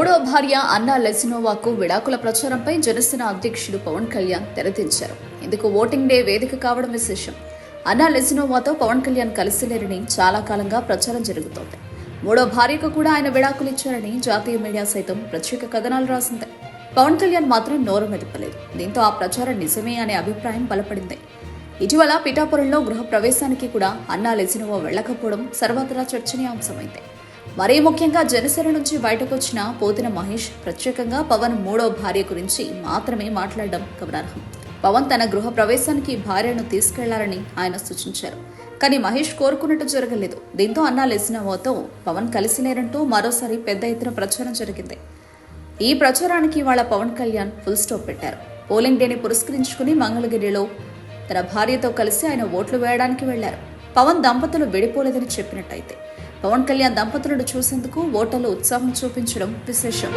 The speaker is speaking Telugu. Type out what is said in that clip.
మూడో భార్య అన్నా లెసినోవాకు విడాకుల ప్రచారంపై జనసేన అధ్యక్షుడు పవన్ కళ్యాణ్ తెరదించారు. ఇందుకు ఓటింగ్ డే వేదిక కావడం విశేషం. అన్నా లెసినోవాతో పవన్ కళ్యాణ్ కలిసి లేరని చాలా కాలంగా ప్రచారం జరుగుతోంది. మూడో భార్యకు కూడా ఆయన విడాకులు ఇచ్చారని జాతీయ మీడియా సైతం ప్రత్యేక కథనాలు రాసింది. పవన్ కళ్యాణ్ మాత్రం నోరు మెదపలేదు. దీంతో ఆ ప్రచారం నిజమే అనే అభిప్రాయం బలపడింది. ఇటీవల పిఠాపురంలో గృహ ప్రవేశానికి కూడా అన్నా లెసినోవా వెళ్ళకపోవడం సర్వత్రా చర్చనీయాంశమైంది. మరీ ముఖ్యంగా జనసేన నుంచి బయటకొచ్చిన పోతిన మహేష్ ప్రత్యేకంగా పవన్ మూడో భార్య గురించి మాత్రమే మాట్లాడడం గమనార్హం. పవన్ తన గృహ ప్రవేశానికి భార్యను తీసుకెళ్ళారని ఆయన సూచించారు. కానీ మహేష్ కోరుకున్నట్టు జరగలేదు. దీంతో అన్నా లెసినోవాతో పవన్ కలిసి లేరంటూ మరోసారి పెద్ద ఎత్తున ప్రచారం జరిగింది. ఈ ప్రచారానికి వాళ్ళ పవన్ కళ్యాణ్ ఫుల్ స్టాప్ పెట్టారు. పోలింగ్ డేని పురస్కరించుకుని మంగళగిరిలో తన భార్యతో కలిసి ఆయన ఓట్లు వేయడానికి వెళ్ళారు. పవన్ దంపతులు విడిపోలేదని చెప్పినట్టయితే పవన్ కళ్యాణ్ దంపతులను చూసేందుకు ఓటర్లు ఉత్సాహం చూపించడం విశేషం.